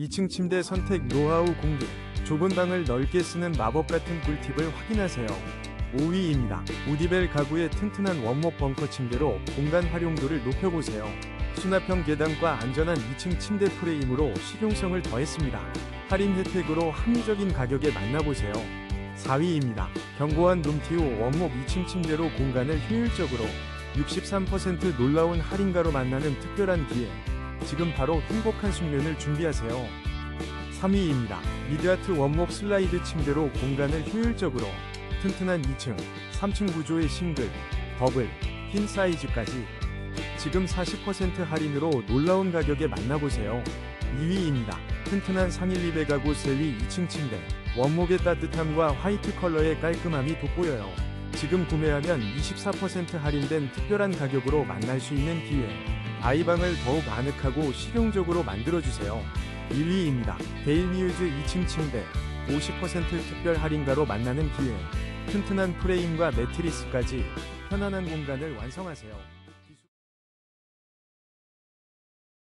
2층 침대 선택 노하우 공개. 좁은 방을 넓게 쓰는 마법 같은 꿀팁을 확인하세요. 5위입니다. 우디벨 가구의 튼튼한 원목 벙커 침대로 공간 활용도를 높여보세요. 수납형 계단과 안전한 2층 침대 프레임으로 실용성을 더했습니다. 할인 혜택으로 합리적인 가격에 만나보세요. 4위입니다. 견고한 룸티우 원목 2층 침대로 공간을 효율적으로 63% 놀라운 할인가로 만나는 특별한 기회. 지금 바로 행복한 숙면을 준비하세요. 3위입니다. 미드아트 원목 슬라이드 침대로 공간을 효율적으로 튼튼한 2층, 3층 구조의 싱글, 더블, 퀸 사이즈까지 지금 40% 할인으로 놀라운 가격에 만나보세요. 2위입니다. 튼튼한 상일 리베 가구 셀리 2층 침대. 원목의 따뜻함과 화이트 컬러의 깔끔함이 돋보여요. 지금 구매하면 24% 할인된 특별한 가격으로 만날 수 있는 기회. 아이방을 더욱 아늑하고 실용적으로 만들어주세요. 1위입니다. 데일리유즈 2층 침대. 50% 특별 할인가로 만나는 기회. 튼튼한 프레임과 매트리스까지 편안한 공간을 완성하세요.